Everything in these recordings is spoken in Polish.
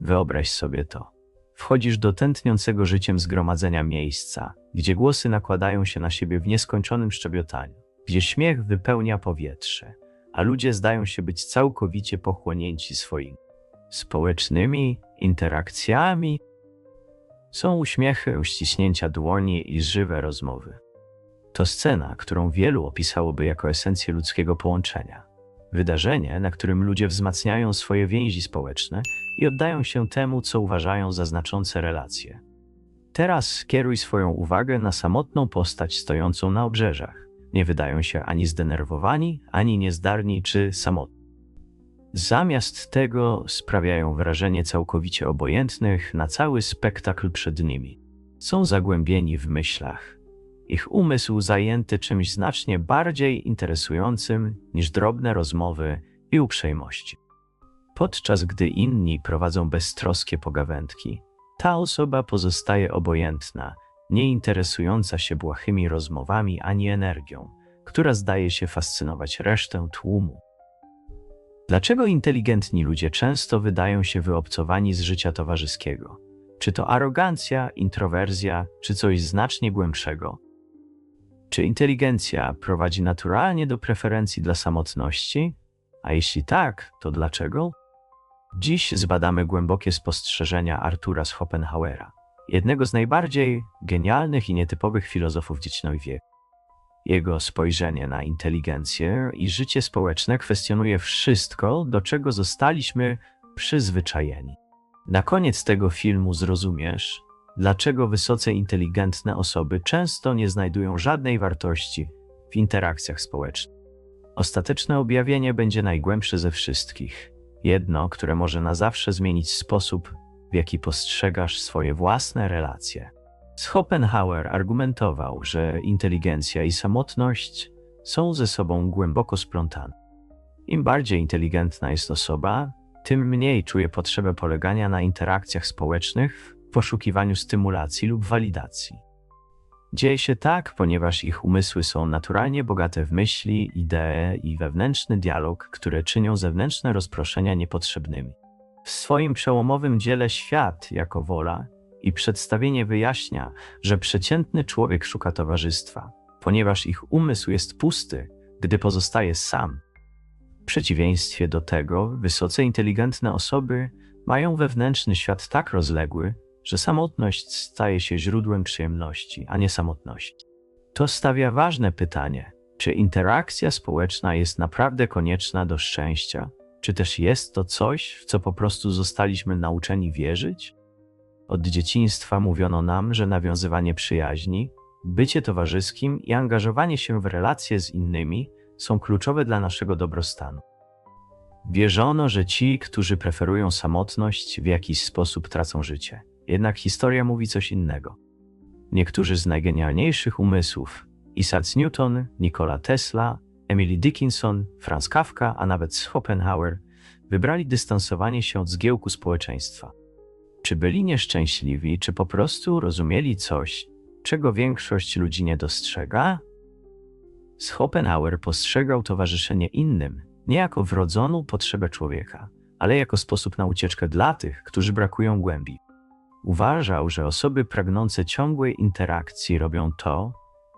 Wyobraź sobie to. Wchodzisz do tętniącego życiem zgromadzenia miejsca, gdzie głosy nakładają się na siebie w nieskończonym szczebiotaniu, gdzie śmiech wypełnia powietrze, a ludzie zdają się być całkowicie pochłonięci swoimi społecznymi interakcjami. Są uśmiechy, uściśnięcia dłoni i żywe rozmowy. To scena, którą wielu opisałoby jako esencję ludzkiego połączenia. Wydarzenie, na którym ludzie wzmacniają swoje więzi społeczne i oddają się temu, co uważają za znaczące relacje. Teraz skieruj swoją uwagę na samotną postać stojącą na obrzeżach. Nie wydają się ani zdenerwowani, ani niezdarni czy samotni. Zamiast tego sprawiają wrażenie całkowicie obojętnych na cały spektakl przed nimi. Są zagłębieni w myślach. Ich umysł zajęty czymś znacznie bardziej interesującym niż drobne rozmowy i uprzejmości. Podczas gdy inni prowadzą beztroskie pogawędki, ta osoba pozostaje obojętna, nie interesująca się błahymi rozmowami ani energią, która zdaje się fascynować resztę tłumu. Dlaczego inteligentni ludzie często wydają się wyobcowani z życia towarzyskiego? Czy to arogancja, introwersja, czy coś znacznie głębszego? Czy inteligencja prowadzi naturalnie do preferencji dla samotności? A jeśli tak, to dlaczego? Dziś zbadamy głębokie spostrzeżenia Artura Schopenhauera, jednego z najbardziej genialnych i nietypowych filozofów wieku. Jego spojrzenie na inteligencję i życie społeczne kwestionuje wszystko, do czego zostaliśmy przyzwyczajeni. Na koniec tego filmu zrozumiesz, dlaczego wysoce inteligentne osoby często nie znajdują żadnej wartości w interakcjach społecznych. Ostateczne objawienie będzie najgłębsze ze wszystkich. Jedno, które może na zawsze zmienić sposób, w jaki postrzegasz swoje własne relacje. Schopenhauer argumentował, że inteligencja i samotność są ze sobą głęboko splątane. Im bardziej inteligentna jest osoba, tym mniej czuje potrzebę polegania na interakcjach społecznych poszukiwaniu stymulacji lub walidacji. Dzieje się tak, ponieważ ich umysły są naturalnie bogate w myśli, idee i wewnętrzny dialog, które czynią zewnętrzne rozproszenia niepotrzebnymi. W swoim przełomowym dziele Świat jako wola i przedstawienie wyjaśnia, że przeciętny człowiek szuka towarzystwa, ponieważ ich umysł jest pusty, gdy pozostaje sam. W przeciwieństwie do tego, wysoce inteligentne osoby mają wewnętrzny świat tak rozległy, że samotność staje się źródłem przyjemności, a nie samotności. To stawia ważne pytanie: czy interakcja społeczna jest naprawdę konieczna do szczęścia, czy też jest to coś, w co po prostu zostaliśmy nauczeni wierzyć? Od dzieciństwa mówiono nam, że nawiązywanie przyjaźni, bycie towarzyskim i angażowanie się w relacje z innymi są kluczowe dla naszego dobrostanu. Wierzono, że ci, którzy preferują samotność, w jakiś sposób tracą życie. Jednak historia mówi coś innego. Niektórzy z najgenialniejszych umysłów Isaac Newton, Nikola Tesla, Emily Dickinson, Franz Kafka, a nawet Schopenhauer wybrali dystansowanie się od zgiełku społeczeństwa. Czy byli nieszczęśliwi, czy po prostu rozumieli coś, czego większość ludzi nie dostrzega? Schopenhauer postrzegał towarzyszenie innym nie jako wrodzoną potrzebę człowieka, ale jako sposób na ucieczkę dla tych, którzy brakują głębi. Uważał, że osoby pragnące ciągłej interakcji robią to,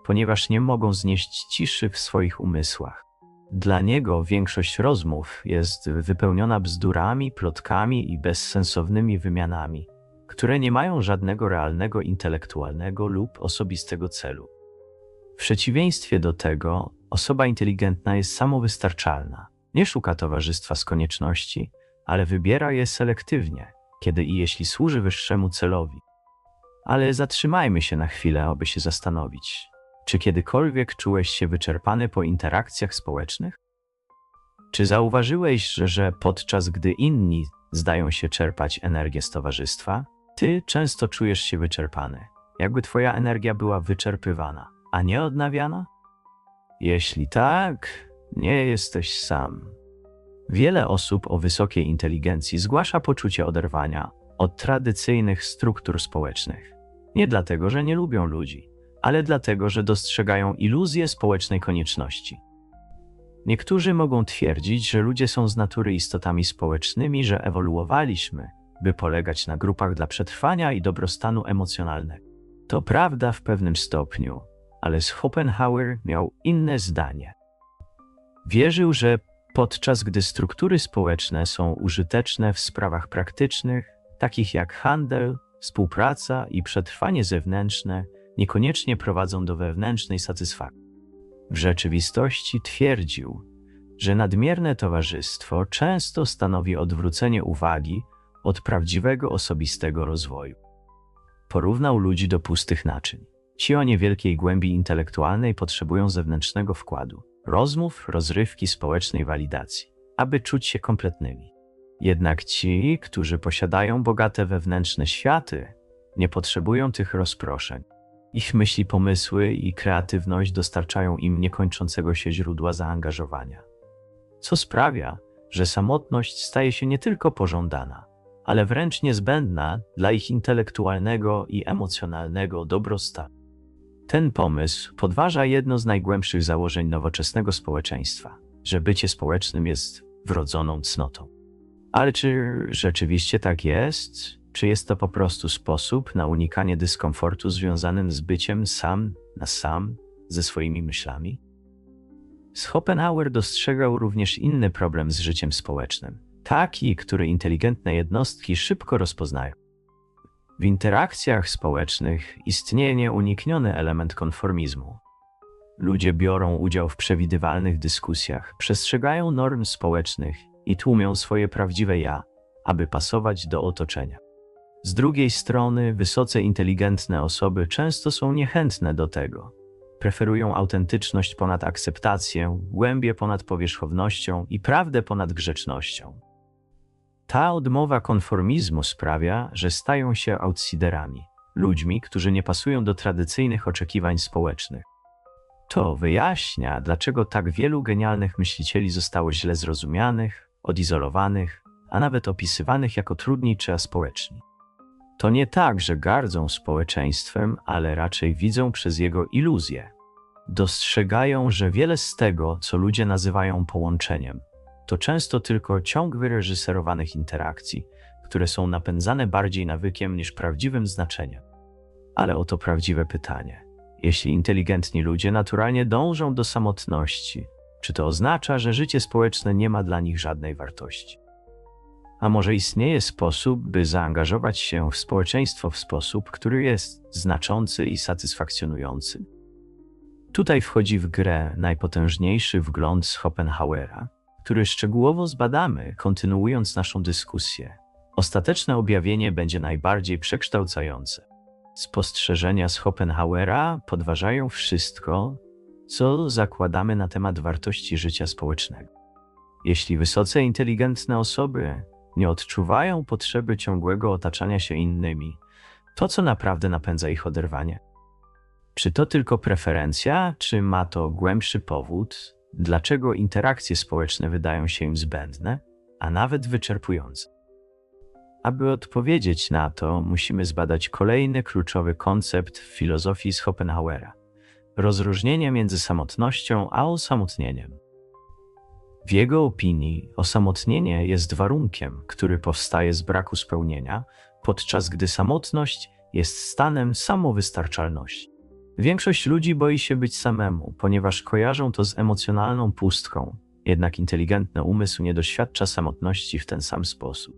ponieważ nie mogą znieść ciszy w swoich umysłach. Dla niego większość rozmów jest wypełniona bzdurami, plotkami i bezsensownymi wymianami, które nie mają żadnego realnego intelektualnego lub osobistego celu. W przeciwieństwie do tego, osoba inteligentna jest samowystarczalna. Nie szuka towarzystwa z konieczności, ale wybiera je selektywnie, kiedy i jeśli służy wyższemu celowi. Ale zatrzymajmy się na chwilę, aby się zastanowić. Czy kiedykolwiek czułeś się wyczerpany po interakcjach społecznych? Czy zauważyłeś, że, podczas gdy inni zdają się czerpać energię z towarzystwa, ty często czujesz się wyczerpany, jakby twoja energia była wyczerpywana, a nie odnawiana? Jeśli tak, nie jesteś sam. Wiele osób o wysokiej inteligencji zgłasza poczucie oderwania od tradycyjnych struktur społecznych. Nie dlatego, że nie lubią ludzi, ale dlatego, że dostrzegają iluzję społecznej konieczności. Niektórzy mogą twierdzić, że ludzie są z natury istotami społecznymi, że ewoluowaliśmy, by polegać na grupach dla przetrwania i dobrostanu emocjonalnego. To prawda w pewnym stopniu, ale Schopenhauer miał inne zdanie. Wierzył, że podczas gdy struktury społeczne są użyteczne w sprawach praktycznych, takich jak handel, współpraca i przetrwanie zewnętrzne, niekoniecznie prowadzą do wewnętrznej satysfakcji. W rzeczywistości twierdził, że nadmierne towarzystwo często stanowi odwrócenie uwagi od prawdziwego osobistego rozwoju. Porównał ludzi do pustych naczyń. Ci o niewielkiej głębi intelektualnej potrzebują zewnętrznego wkładu, rozmów, rozrywki, społecznej walidacji, aby czuć się kompletnymi. Jednak ci, którzy posiadają bogate wewnętrzne światy, nie potrzebują tych rozproszeń. Ich myśli, pomysły i kreatywność dostarczają im niekończącego się źródła zaangażowania. Co sprawia, że samotność staje się nie tylko pożądana, ale wręcz niezbędna dla ich intelektualnego i emocjonalnego dobrostanu. Ten pomysł podważa jedno z najgłębszych założeń nowoczesnego społeczeństwa, że bycie społecznym jest wrodzoną cnotą. Ale czy rzeczywiście tak jest? Czy jest to po prostu sposób na unikanie dyskomfortu związanym z byciem sam na sam ze swoimi myślami? Schopenhauer dostrzegał również inny problem z życiem społecznym, taki, który inteligentne jednostki szybko rozpoznają. W interakcjach społecznych istnieje nieunikniony element konformizmu. Ludzie biorą udział w przewidywalnych dyskusjach, przestrzegają norm społecznych i tłumią swoje prawdziwe ja, aby pasować do otoczenia. Z drugiej strony, wysoce inteligentne osoby często są niechętne do tego. Preferują autentyczność ponad akceptację, głębie ponad powierzchownością i prawdę ponad grzecznością. Ta odmowa konformizmu sprawia, że stają się outsiderami, ludźmi, którzy nie pasują do tradycyjnych oczekiwań społecznych. To wyjaśnia, dlaczego tak wielu genialnych myślicieli zostało źle zrozumianych, odizolowanych, a nawet opisywanych jako trudni czy aspołeczni. To nie tak, że gardzą społeczeństwem, ale raczej widzą przez jego iluzję. Dostrzegają, że wiele z tego, co ludzie nazywają połączeniem, to często tylko ciąg wyreżyserowanych interakcji, które są napędzane bardziej nawykiem niż prawdziwym znaczeniem. Ale oto prawdziwe pytanie. Jeśli inteligentni ludzie naturalnie dążą do samotności, czy to oznacza, że życie społeczne nie ma dla nich żadnej wartości? A może istnieje sposób, by zaangażować się w społeczeństwo w sposób, który jest znaczący i satysfakcjonujący? Tutaj wchodzi w grę najpotężniejszy wgląd Schopenhauera, który szczegółowo zbadamy, kontynuując naszą dyskusję. Ostateczne objawienie będzie najbardziej przekształcające. Spostrzeżenia Schopenhauera podważają wszystko, co zakładamy na temat wartości życia społecznego. Jeśli wysoce inteligentne osoby nie odczuwają potrzeby ciągłego otaczania się innymi, to co naprawdę napędza ich oderwanie? Czy to tylko preferencja, czy ma to głębszy powód, dlaczego interakcje społeczne wydają się im zbędne, a nawet wyczerpujące? Aby odpowiedzieć na to, musimy zbadać kolejny kluczowy koncept w filozofii Schopenhauera rozróżnienie między samotnością a osamotnieniem. W jego opinii osamotnienie jest warunkiem, który powstaje z braku spełnienia, podczas gdy samotność jest stanem samowystarczalności. Większość ludzi boi się być samemu, ponieważ kojarzą to z emocjonalną pustką, jednak inteligentny umysł nie doświadcza samotności w ten sam sposób.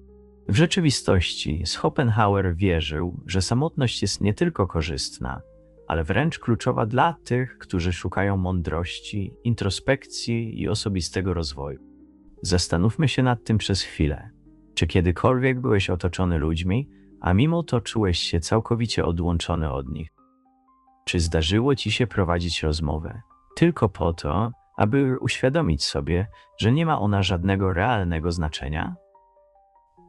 W rzeczywistości Schopenhauer wierzył, że samotność jest nie tylko korzystna, ale wręcz kluczowa dla tych, którzy szukają mądrości, introspekcji i osobistego rozwoju. Zastanówmy się nad tym przez chwilę. Czy kiedykolwiek byłeś otoczony ludźmi, a mimo to czułeś się całkowicie odłączony od nich? Czy zdarzyło ci się prowadzić rozmowę tylko po to, aby uświadomić sobie, że nie ma ona żadnego realnego znaczenia?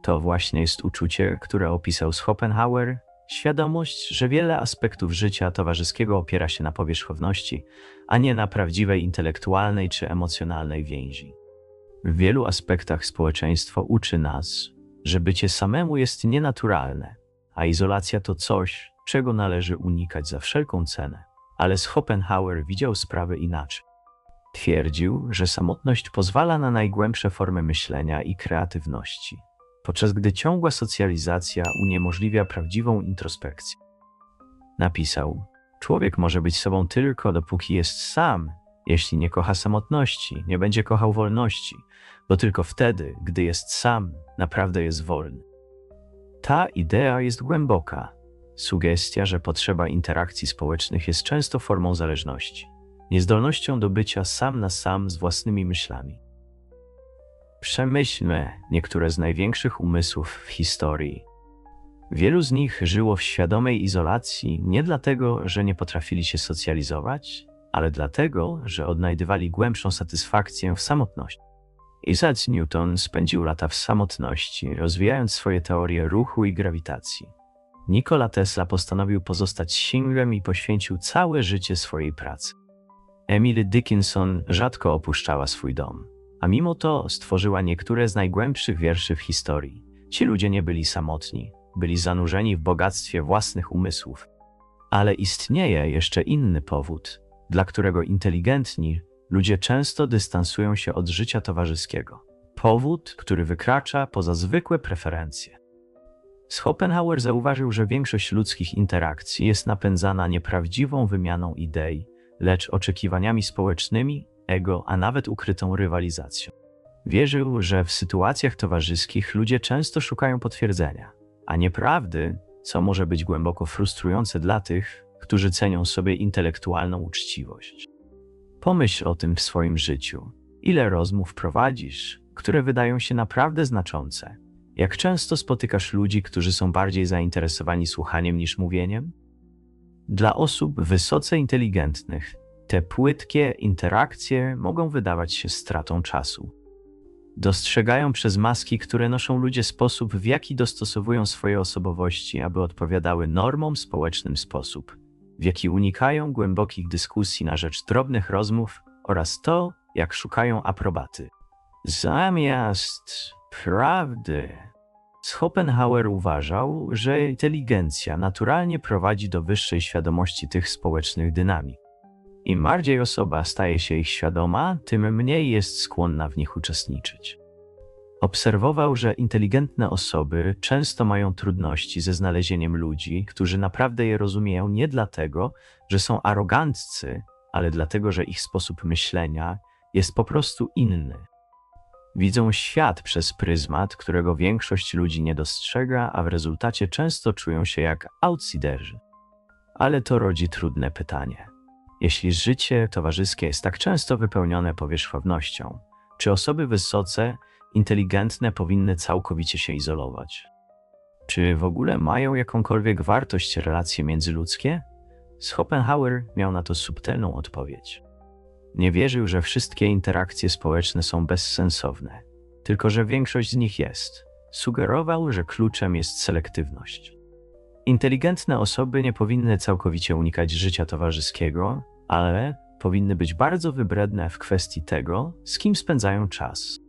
To właśnie jest uczucie, które opisał Schopenhauer Świadomość, że wiele aspektów życia towarzyskiego opiera się na powierzchowności, a nie na prawdziwej intelektualnej czy emocjonalnej więzi. W wielu aspektach społeczeństwo uczy nas, że bycie samemu jest nienaturalne, a izolacja to coś, czego należy unikać za wszelką cenę. Ale Schopenhauer widział sprawę inaczej. Twierdził, że samotność pozwala na najgłębsze formy myślenia i kreatywności. podczas gdy ciągła socjalizacja uniemożliwia prawdziwą introspekcję. Napisał: Człowiek może być sobą tylko dopóki jest sam. Jeśli nie kocha samotności, nie będzie kochał wolności, bo tylko wtedy, gdy jest sam, naprawdę jest wolny. Ta idea jest głęboka. Sugestia, że potrzeba interakcji społecznych jest często formą zależności, niezdolnością do bycia sam na sam z własnymi myślami. Przemyślmy niektóre z największych umysłów w historii. Wielu z nich żyło w świadomej izolacji nie dlatego, że nie potrafili się socjalizować, ale dlatego, że odnajdywali głębszą satysfakcję w samotności. Isaac Newton spędził lata w samotności, rozwijając swoje teorie ruchu i grawitacji. Nikola Tesla postanowił pozostać singlem i poświęcił całe życie swojej pracy. Emily Dickinson rzadko opuszczała swój dom, a mimo to stworzyła niektóre z najgłębszych wierszy w historii. Ci ludzie nie byli samotni, byli zanurzeni w bogactwie własnych umysłów. Ale istnieje jeszcze inny powód, dla którego inteligentni ludzie często dystansują się od życia towarzyskiego. Powód, który wykracza poza zwykłe preferencje. Schopenhauer zauważył, że większość ludzkich interakcji jest napędzana nieprawdziwą wymianą idei, lecz oczekiwaniami społecznymi, ego, a nawet ukrytą rywalizacją. Wierzył, że w sytuacjach towarzyskich ludzie często szukają potwierdzenia, a nie prawdy, co może być głęboko frustrujące dla tych, którzy cenią sobie intelektualną uczciwość. Pomyśl o tym w swoim życiu. Ile rozmów prowadzisz, które wydają się naprawdę znaczące? Jak często spotykasz ludzi, którzy są bardziej zainteresowani słuchaniem niż mówieniem? Dla osób wysoce inteligentnych te płytkie interakcje mogą wydawać się stratą czasu. Dostrzegają przez maski, które noszą ludzie, sposób, w jaki dostosowują swoje osobowości, aby odpowiadały normom społecznym sposób, w jaki unikają głębokich dyskusji na rzecz drobnych rozmów oraz to, jak szukają aprobaty. Zamiast prawdy. Schopenhauer uważał, że inteligencja naturalnie prowadzi do wyższej świadomości tych społecznych dynamik. Im bardziej osoba staje się ich świadoma, tym mniej jest skłonna w nich uczestniczyć. Obserwował, że inteligentne osoby często mają trudności ze znalezieniem ludzi, którzy naprawdę je rozumieją nie dlatego, że są aroganccy, ale dlatego, że ich sposób myślenia jest po prostu inny. Widzą świat przez pryzmat, którego większość ludzi nie dostrzega, a w rezultacie często czują się jak outsiderzy. Ale to rodzi trudne pytanie. Jeśli życie towarzyskie jest tak często wypełnione powierzchownością, czy osoby wysoce inteligentne powinny całkowicie się izolować? Czy w ogóle mają jakąkolwiek wartość relacje międzyludzkie? Schopenhauer miał na to subtelną odpowiedź. Nie wierzył, że wszystkie interakcje społeczne są bezsensowne, tylko że większość z nich jest. Sugerował, że kluczem jest selektywność. Inteligentne osoby nie powinny całkowicie unikać życia towarzyskiego, ale powinny być bardzo wybredne w kwestii tego, z kim spędzają czas.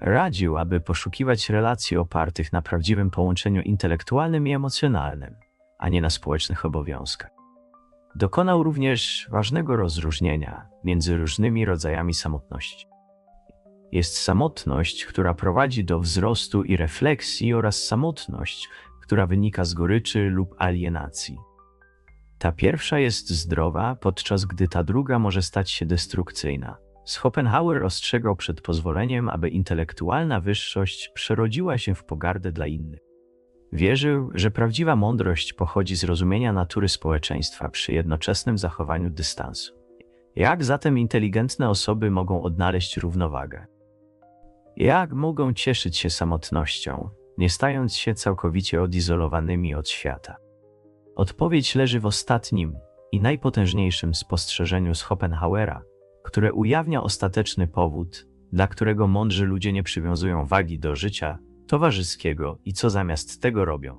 Radził, aby poszukiwać relacji opartych na prawdziwym połączeniu intelektualnym i emocjonalnym, a nie na społecznych obowiązkach. Dokonał również ważnego rozróżnienia między różnymi rodzajami samotności. Jest samotność, która prowadzi do wzrostu i refleksji, oraz samotność, która wynika z goryczy lub alienacji. Ta pierwsza jest zdrowa, podczas gdy ta druga może stać się destrukcyjna. Schopenhauer ostrzegał przed pozwoleniem, aby intelektualna wyższość przerodziła się w pogardę dla innych. Wierzył, że prawdziwa mądrość pochodzi z rozumienia natury społeczeństwa przy jednoczesnym zachowaniu dystansu. Jak zatem inteligentne osoby mogą odnaleźć równowagę? Jak mogą cieszyć się samotnością, nie stając się całkowicie odizolowanymi od świata? Odpowiedź leży w ostatnim i najpotężniejszym spostrzeżeniu Schopenhauera, które ujawnia ostateczny powód, dla którego mądrzy ludzie nie przywiązują wagi do życia towarzyskiego i co zamiast tego robią.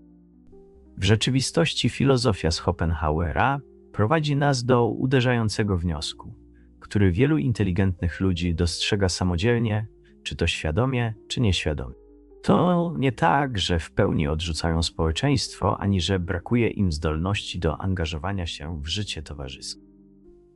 W rzeczywistości filozofia Schopenhauera prowadzi nas do uderzającego wniosku, który wielu inteligentnych ludzi dostrzega samodzielnie, czy to świadomie, czy nieświadomie. To nie tak, że w pełni odrzucają społeczeństwo, ani że brakuje im zdolności do angażowania się w życie towarzyskie.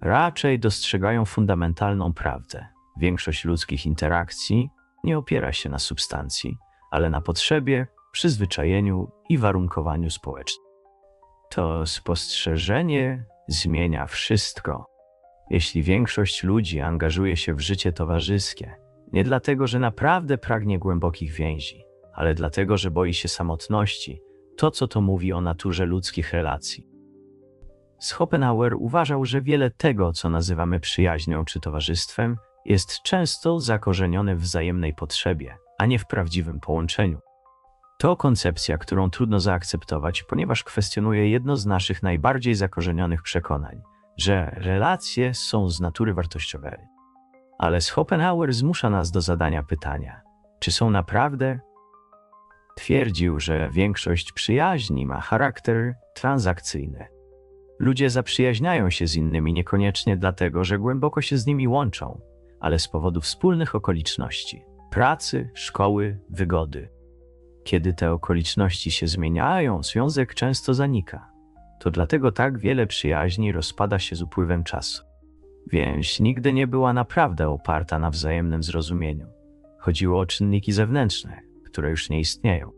Raczej dostrzegają fundamentalną prawdę. Większość ludzkich interakcji nie opiera się na substancji, ale na potrzebie, przyzwyczajeniu i warunkowaniu społecznym. To spostrzeżenie zmienia wszystko. Jeśli większość ludzi angażuje się w życie towarzyskie, nie dlatego, że naprawdę pragnie głębokich więzi, ale dlatego, że boi się samotności, to co to mówi o naturze ludzkich relacji. Schopenhauer uważał, że wiele tego, co nazywamy przyjaźnią czy towarzystwem, jest często zakorzenione w wzajemnej potrzebie, a nie w prawdziwym połączeniu. To koncepcja, którą trudno zaakceptować, ponieważ kwestionuje jedno z naszych najbardziej zakorzenionych przekonań, że relacje są z natury wartościowe. Ale Schopenhauer zmusza nas do zadania pytania, czy są naprawdę? Twierdził, że większość przyjaźni ma charakter transakcyjny. Ludzie zaprzyjaźniają się z innymi niekoniecznie dlatego, że głęboko się z nimi łączą, ale z powodu wspólnych okoliczności pracy, szkoły, wygody. Kiedy te okoliczności się zmieniają, związek często zanika. To dlatego tak wiele przyjaźni rozpada się z upływem czasu. Więź nigdy nie była naprawdę oparta na wzajemnym zrozumieniu. Chodziło o czynniki zewnętrzne, które już nie istnieją.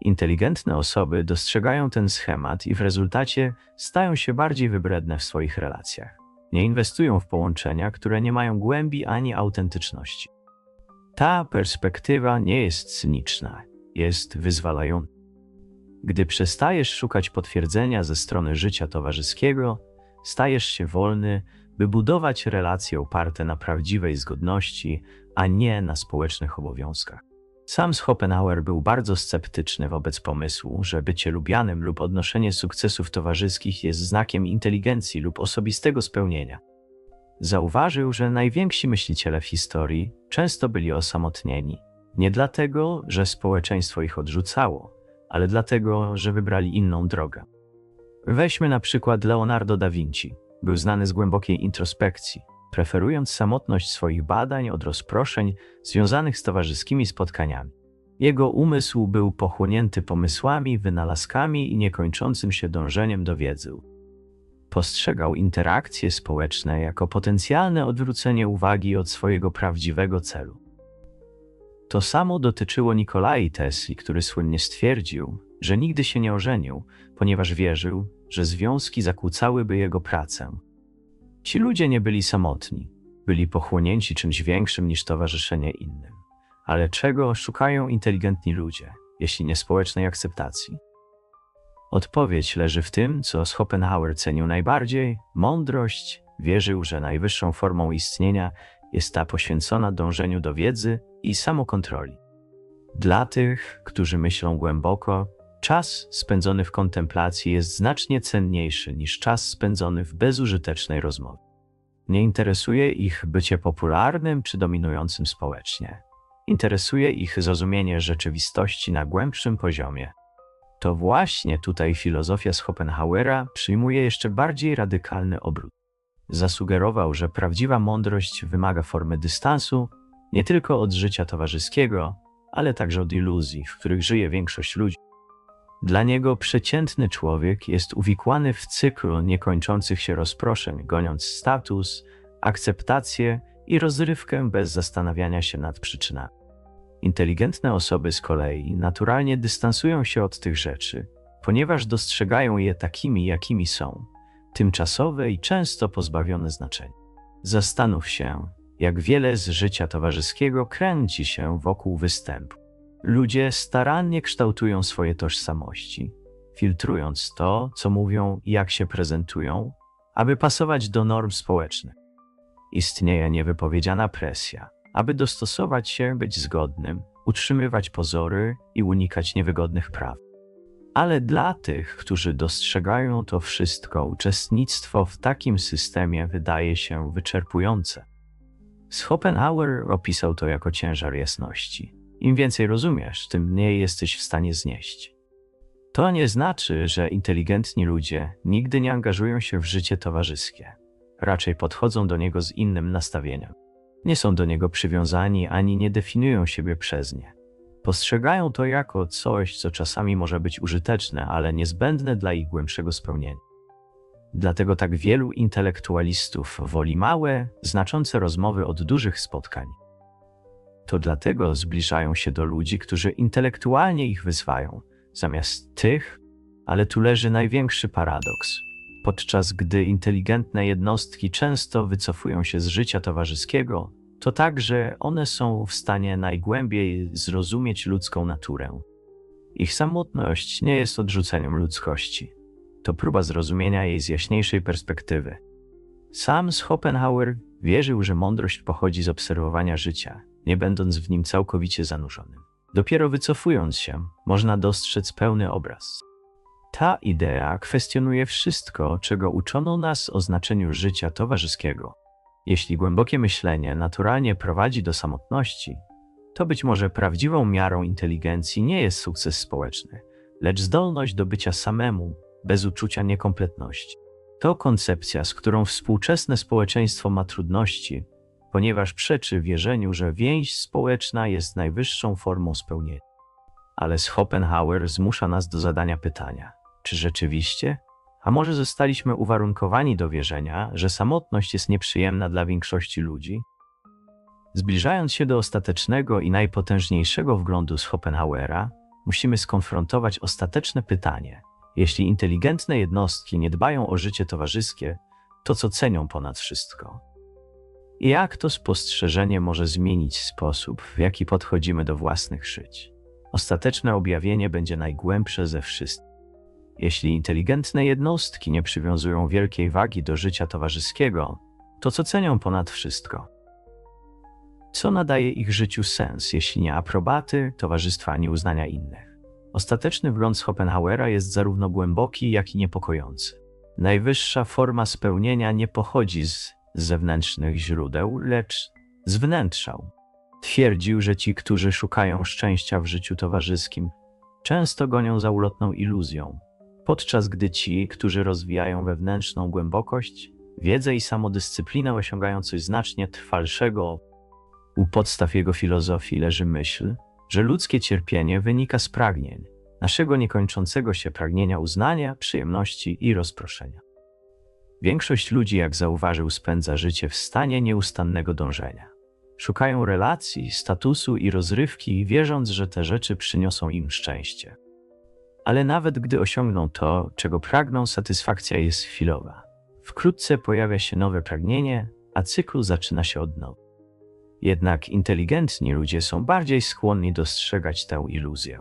Inteligentne osoby dostrzegają ten schemat i w rezultacie stają się bardziej wybredne w swoich relacjach. Nie inwestują w połączenia, które nie mają głębi ani autentyczności. Ta perspektywa nie jest cyniczna, jest wyzwalająca. Gdy przestajesz szukać potwierdzenia ze strony życia towarzyskiego, stajesz się wolny, by budować relacje oparte na prawdziwej zgodności, a nie na społecznych obowiązkach. Sam Schopenhauer był bardzo sceptyczny wobec pomysłu, że bycie lubianym lub odnoszenie sukcesów towarzyskich jest znakiem inteligencji lub osobistego spełnienia. Zauważył, że najwięksi myśliciele w historii często byli osamotnieni. Nie dlatego, że społeczeństwo ich odrzucało, ale dlatego, że wybrali inną drogę. Weźmy na przykład Leonardo da Vinci. Był znany z głębokiej introspekcji, preferując samotność swoich badań od rozproszeń związanych z towarzyskimi spotkaniami. Jego umysł był pochłonięty pomysłami, wynalazkami i niekończącym się dążeniem do wiedzy. Postrzegał interakcje społeczne jako potencjalne odwrócenie uwagi od swojego prawdziwego celu. To samo dotyczyło Nikolai Tesli, który słynnie stwierdził, że nigdy się nie ożenił, ponieważ wierzył, że związki zakłócałyby jego pracę. Ci ludzie nie byli samotni, byli pochłonięci czymś większym niż towarzyszenie innym. Ale czego szukają inteligentni ludzie, jeśli nie społecznej akceptacji? Odpowiedź leży w tym, co Schopenhauer cenił najbardziej mądrość. Wierzył, że najwyższą formą istnienia jest ta poświęcona dążeniu do wiedzy i samokontroli. Dla tych, którzy myślą głęboko, czas spędzony w kontemplacji jest znacznie cenniejszy niż czas spędzony w bezużytecznej rozmowie. Nie interesuje ich bycie popularnym czy dominującym społecznie. Interesuje ich zrozumienie rzeczywistości na głębszym poziomie. To właśnie tutaj filozofia Schopenhauera przyjmuje jeszcze bardziej radykalny obrót. Zasugerował, że prawdziwa mądrość wymaga formy dystansu nie tylko od życia towarzyskiego, ale także od iluzji, w których żyje większość ludzi. Dla niego przeciętny człowiek jest uwikłany w cykl niekończących się rozproszeń, goniąc status, akceptację i rozrywkę bez zastanawiania się nad przyczynami. Inteligentne osoby z kolei naturalnie dystansują się od tych rzeczy, ponieważ dostrzegają je takimi, jakimi są, tymczasowe i często pozbawione znaczenia. Zastanów się, jak wiele z życia towarzyskiego kręci się wokół występu. Ludzie starannie kształtują swoje tożsamości, filtrując to, co mówią i jak się prezentują, aby pasować do norm społecznych. Istnieje niewypowiedziana presja, aby dostosować się, być zgodnym, utrzymywać pozory i unikać niewygodnych praw. Ale dla tych, którzy dostrzegają to wszystko, uczestnictwo w takim systemie wydaje się wyczerpujące. Schopenhauer opisał to jako ciężar jasności. Im więcej rozumiesz, tym mniej jesteś w stanie znieść. To nie znaczy, że inteligentni ludzie nigdy nie angażują się w życie towarzyskie. Raczej podchodzą do niego z innym nastawieniem. Nie są do niego przywiązani ani nie definiują siebie przez nie. Postrzegają to jako coś, co czasami może być użyteczne, ale niezbędne dla ich głębszego spełnienia. Dlatego tak wielu intelektualistów woli małe, znaczące rozmowy od dużych spotkań. To dlatego zbliżają się do ludzi, którzy intelektualnie ich wyzwają, zamiast tych, ale tu leży największy paradoks. Podczas gdy inteligentne jednostki często wycofują się z życia towarzyskiego, to także one są w stanie najgłębiej zrozumieć ludzką naturę. Ich samotność nie jest odrzuceniem ludzkości, to próba zrozumienia jej z jaśniejszej perspektywy. Sam Schopenhauer wierzył, że mądrość pochodzi z obserwowania życia, nie będąc w nim całkowicie zanurzonym. Dopiero wycofując się, można dostrzec pełny obraz. Ta idea kwestionuje wszystko, czego uczono nas o znaczeniu życia towarzyskiego. Jeśli głębokie myślenie naturalnie prowadzi do samotności, to być może prawdziwą miarą inteligencji nie jest sukces społeczny, lecz zdolność do bycia samemu, bez uczucia niekompletności. To koncepcja, z którą współczesne społeczeństwo ma trudności, ponieważ przeczy wierzeniu, że więź społeczna jest najwyższą formą spełnienia. Ale Schopenhauer zmusza nas do zadania pytania: czy rzeczywiście? A może zostaliśmy uwarunkowani do wierzenia, że samotność jest nieprzyjemna dla większości ludzi? Zbliżając się do ostatecznego i najpotężniejszego wglądu Schopenhauera, musimy skonfrontować ostateczne pytanie: jeśli inteligentne jednostki nie dbają o życie towarzyskie, to co cenią ponad wszystko? I jak to spostrzeżenie może zmienić sposób, w jaki podchodzimy do własnych żyć? Ostateczne objawienie będzie najgłębsze ze wszystkich. Jeśli inteligentne jednostki nie przywiązują wielkiej wagi do życia towarzyskiego, to co cenią ponad wszystko? Co nadaje ich życiu sens, jeśli nie aprobaty, towarzystwa ani uznania innych? Ostateczny wgląd Schopenhauera jest zarówno głęboki, jak i niepokojący. Najwyższa forma spełnienia nie pochodzi z zewnętrznych źródeł, lecz z wnętrza. Twierdził, że ci, którzy szukają szczęścia w życiu towarzyskim, często gonią za ulotną iluzją, podczas gdy ci, którzy rozwijają wewnętrzną głębokość, wiedzę i samodyscyplinę osiągają coś znacznie trwalszego. U podstaw jego filozofii leży myśl, że ludzkie cierpienie wynika z pragnień, naszego niekończącego się pragnienia uznania, przyjemności i rozproszenia. Większość ludzi, jak zauważył, spędza życie w stanie nieustannego dążenia. Szukają relacji, statusu i rozrywki, wierząc, że te rzeczy przyniosą im szczęście. Ale nawet gdy osiągną to, czego pragną, satysfakcja jest chwilowa. Wkrótce pojawia się nowe pragnienie, a cykl zaczyna się od nowa. Jednak inteligentni ludzie są bardziej skłonni dostrzegać tę iluzję.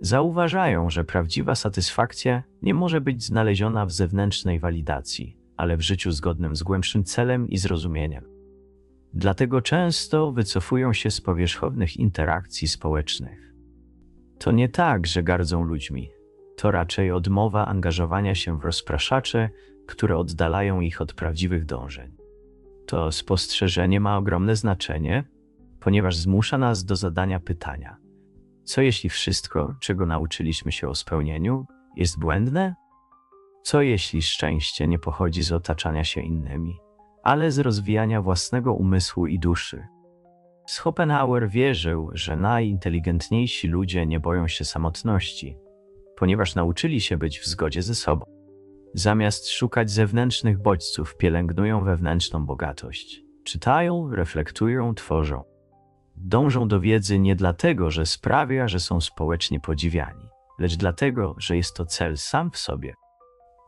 Zauważają, że prawdziwa satysfakcja nie może być znaleziona w zewnętrznej walidacji, ale w życiu zgodnym z głębszym celem i zrozumieniem. Dlatego często wycofują się z powierzchownych interakcji społecznych. To nie tak, że gardzą ludźmi. To raczej odmowa angażowania się w rozpraszacze, które oddalają ich od prawdziwych dążeń. To spostrzeżenie ma ogromne znaczenie, ponieważ zmusza nas do zadania pytania – co jeśli wszystko, czego nauczyliśmy się o spełnieniu, jest błędne? Co jeśli szczęście nie pochodzi z otaczania się innymi, ale z rozwijania własnego umysłu i duszy? Schopenhauer wierzył, że najinteligentniejsi ludzie nie boją się samotności, ponieważ nauczyli się być w zgodzie ze sobą. Zamiast szukać zewnętrznych bodźców, pielęgnują wewnętrzną bogatość. Czytają, reflektują, tworzą. Dążą do wiedzy nie dlatego, że sprawia, że są społecznie podziwiani, lecz dlatego, że jest to cel sam w sobie.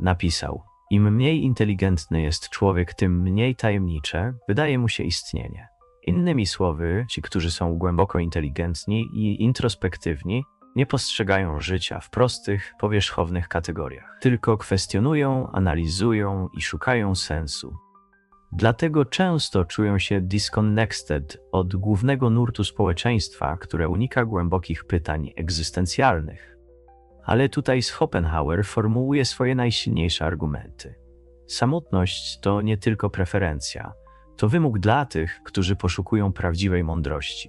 Napisał: Im mniej inteligentny jest człowiek, tym mniej tajemnicze wydaje mu się istnienie. Innymi słowy, ci, którzy są głęboko inteligentni i introspektywni, nie postrzegają życia w prostych, powierzchownych kategoriach, tylko kwestionują, analizują i szukają sensu. Dlatego często czują się disconnected od głównego nurtu społeczeństwa, które unika głębokich pytań egzystencjalnych. Ale tutaj Schopenhauer formułuje swoje najsilniejsze argumenty. Samotność to nie tylko preferencja, to wymóg dla tych, którzy poszukują prawdziwej mądrości.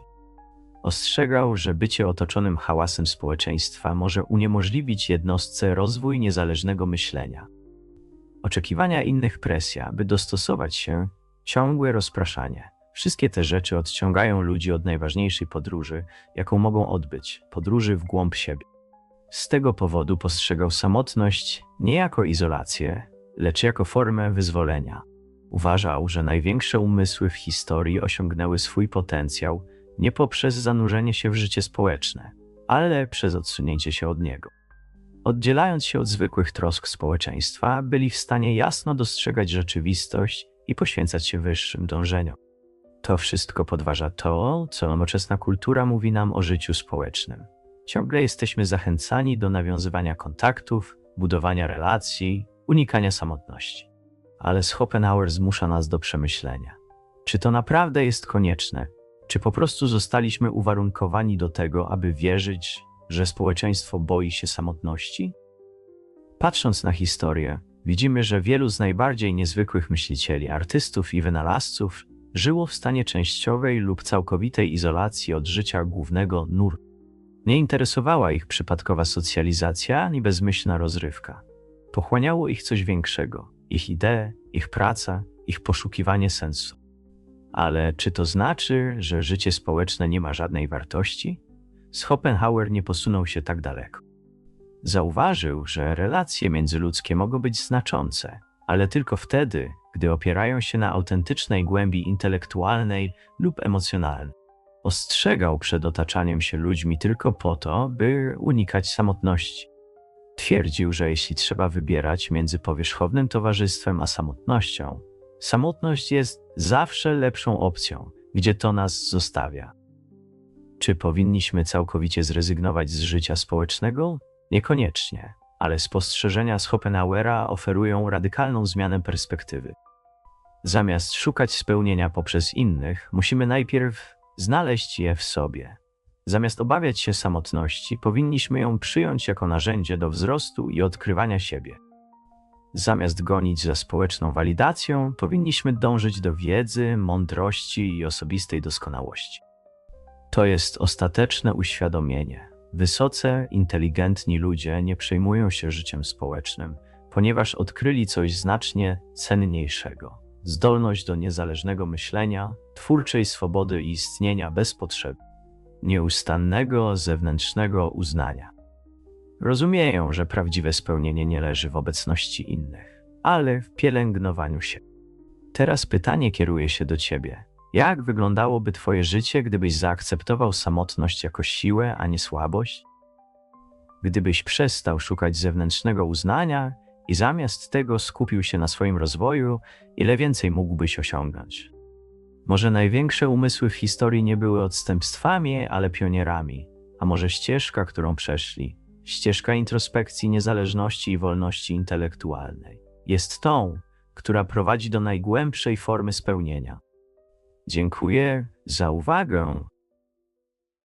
Ostrzegał, że bycie otoczonym hałasem społeczeństwa może uniemożliwić jednostce rozwój niezależnego myślenia. Oczekiwania innych presja, by dostosować się, ciągłe rozpraszanie. Wszystkie te rzeczy odciągają ludzi od najważniejszej podróży, jaką mogą odbyć podróży w głąb siebie. Z tego powodu postrzegał samotność nie jako izolację, lecz jako formę wyzwolenia. Uważał, że największe umysły w historii osiągnęły swój potencjał, nie poprzez zanurzenie się w życie społeczne, ale przez odsunięcie się od niego. Oddzielając się od zwykłych trosk społeczeństwa, byli w stanie jasno dostrzegać rzeczywistość i poświęcać się wyższym dążeniom. To wszystko podważa to, co nowoczesna kultura mówi nam o życiu społecznym. Ciągle jesteśmy zachęcani do nawiązywania kontaktów, budowania relacji, unikania samotności. Ale Schopenhauer zmusza nas do przemyślenia. Czy to naprawdę jest konieczne? Czy po prostu zostaliśmy uwarunkowani do tego, aby wierzyć, że społeczeństwo boi się samotności? Patrząc na historię, widzimy, że wielu z najbardziej niezwykłych myślicieli, artystów i wynalazców żyło w stanie częściowej lub całkowitej izolacji od życia głównego nurtu. Nie interesowała ich przypadkowa socjalizacja ani bezmyślna rozrywka. Pochłaniało ich coś większego ich idee, ich praca, ich poszukiwanie sensu. Ale czy to znaczy, że życie społeczne nie ma żadnej wartości? Schopenhauer nie posunął się tak daleko. Zauważył, że relacje międzyludzkie mogą być znaczące, ale tylko wtedy, gdy opierają się na autentycznej głębi intelektualnej lub emocjonalnej. Ostrzegał przed otaczaniem się ludźmi tylko po to, by unikać samotności. Twierdził, że jeśli trzeba wybierać między powierzchownym towarzystwem a samotnością, samotność jest zawsze lepszą opcją, gdzie to nas zostawia. Czy powinniśmy całkowicie zrezygnować z życia społecznego? Niekoniecznie, ale spostrzeżenia Schopenhauera oferują radykalną zmianę perspektywy. Zamiast szukać spełnienia poprzez innych, musimy najpierw znaleźć je w sobie. Zamiast obawiać się samotności, powinniśmy ją przyjąć jako narzędzie do wzrostu i odkrywania siebie. Zamiast gonić za społeczną walidacją, powinniśmy dążyć do wiedzy, mądrości i osobistej doskonałości. To jest ostateczne uświadomienie. Wysoce inteligentni ludzie nie przejmują się życiem społecznym, ponieważ odkryli coś znacznie cenniejszego zdolność do niezależnego myślenia, twórczej swobody i istnienia bez potrzeby nieustannego zewnętrznego uznania. Rozumieją, że prawdziwe spełnienie nie leży w obecności innych, ale w pielęgnowaniu się. Teraz pytanie kieruje się do ciebie. Jak wyglądałoby Twoje życie, gdybyś zaakceptował samotność jako siłę, a nie słabość? Gdybyś przestał szukać zewnętrznego uznania i zamiast tego skupił się na swoim rozwoju, ile więcej mógłbyś osiągnąć? Może największe umysły w historii nie były odstępstwami, ale pionierami, a może ścieżka, którą przeszli, ścieżka introspekcji, niezależności i wolności intelektualnej, jest tą, która prowadzi do najgłębszej formy spełnienia. Dziękuję za uwagę